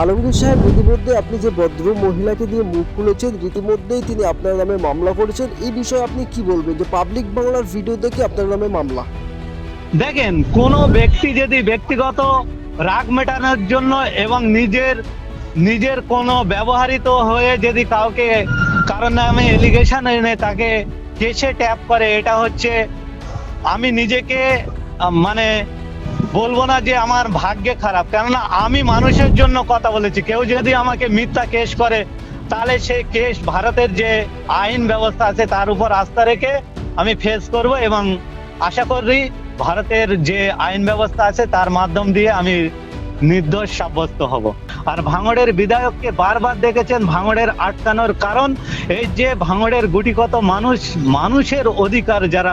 আলমগীর সাহেব ইতিমধ্যে আপনি যে ভদ্র মহিলাকে দিয়ে মুখ খুলেছেন, ইতিমধ্যেই তিনি আপনার নামে মামলা করেছেন। এই বিষয়ে আপনি কি বলবেন? যে পাবলিক বাংলার ভিডিও দেখে আপনার নামে মামলা? দেখেন, কোনো ব্যক্তি যদি ব্যক্তিগত রাগ মেটানোর জন্য এবং নিজের নিজের কোনো ব্যবহারিত হয়ে যদি কাউকে কারণ নামে এলিগেশন এনে তাকে কেসে ট্যাপ করে, এটা হচ্ছে আমি নিজেকে মানে বলব না যে আমার ভাগ্যে খারাপ, কেননা আমি মানুষের জন্য কথা বলেছি। কেউ যদি আমাকে মিথ্যা কেস করে, তাহলে সেই কেস ভারতের যে আইন ব্যবস্থা আছে, তার উপর আস্থা রেখে আমি ফেস করব এবং আশা করি ভারতের যে আইন ব্যবস্থা আছে, তার মাধ্যম দিয়ে আমি নির্দোষ সাব্যস্ত হব। আর ভাঙড়ের বিধায়ককে বারবার দেখেছেন, ভাঙড়ের আটকানোর কারণ, এই যে ভাঙড়ের গুটিকত মানুষ, মানুষের অধিকার যারা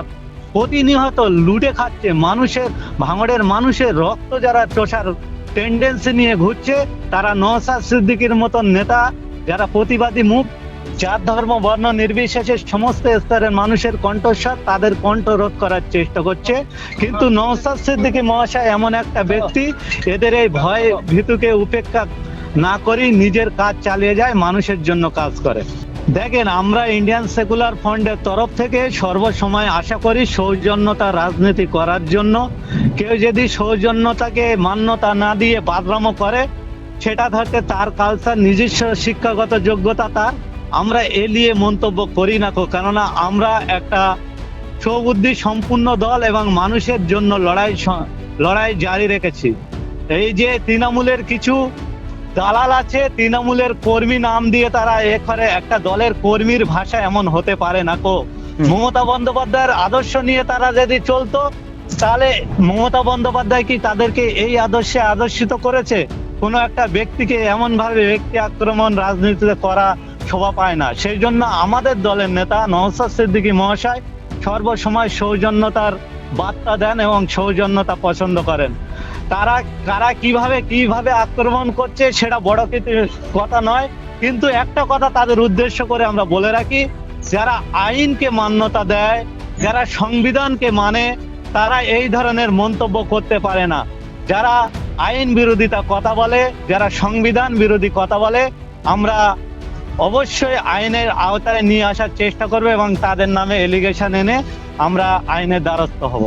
প্রতিনিয়ত লুটে খাচ্ছে মানুষের, ভাঙড়ের মানুষের রক্ত যারা চষার টেন্ডেন্সি নিয়ে ঘুরছে, তারা নওসাদ সিদ্দিকির মতন নেতা, যারা প্রতিবাদী মুখ যার ধর্ম, বর্ণ, নির্বিশেষে সমস্ত স্তরের মানুষের কণ্ঠস্বর তাদের কণ্ঠ রোধ করার চেষ্টা করছে। কিন্তু নওসাদ সিদ্দিকী মহাশয় এমন একটা ব্যক্তি, এদের এই ভয় ভীতুকে উপেক্ষা না করেই নিজের কাজ চালিয়ে যায়, মানুষের জন্য কাজ করে। দেখেন, আমরা ইন্ডিয়ান সেকুলার ফ্রন্টের তরফ থেকে সর্বসময় আশা করি সৌজন্যতা রাজনীতি করার জন্য। কেউ যদি সৌজন্যতাকে মান্যতা না দিয়ে বাদরামো করে, সেটা হচ্ছে তার কালচার নিজস্ব শিক্ষাগত যোগ্যতা তার। আমরা এ নিয়ে মন্তব্য করি না কেননা আমরা একটা সৌবুদ্ধি সম্পূর্ণ দল এবং মানুষের জন্য লড়াই লড়াই জারি রেখেছি। এই যে তৃণমূলের কিছু দালাল আছে তৃণমূলের কর্মী নাম দিয়ে তারা এ করে। একটা দলের কর্মীর ভাষা এমন হতে পারে না কো। মমতা বন্দ্যোপাধ্যায়ের আদর্শ নিয়ে তারা যদি চলতো তাহলে মমতা বন্দ্যোপাধ্যায় কি তাদেরকে এই আদর্শে আদর্শিত করেছে? কোনো একটা ব্যক্তিকে এমন ভাবে ব্যক্তি আক্রমণ রাজনীতিতে করা শোভা পায় না। সেই জন্য আমাদের দলের নেতা নওসাদ সিদ্দিকী মহাশয় সর্বসময় সৌজন্যতার বার্তা দেন এবং সৌজন্যতা পছন্দ করেন। তারা, কারা কীভাবে কীভাবে আক্রমণ করছে সেটা বড় কথা নয়। কিন্তু একটা কথা তাদের উদ্দেশ্য করে আমরা বলে রাখি, যারা আইনকে মান্যতা দেয়, যারা সংবিধানকে মানে তারা এই ধরনের মন্তব্য করতে পারে না। যারা আইন বিরোধিতা কথা বলে, যারা সংবিধান বিরোধী কথা বলে, আমরা অবশ্যই আইনের আওতায় নিয়ে আসার চেষ্টা করব এবং তাদের নামে এলিগেশন এনে আমরা আইনের দ্বারস্থ হব।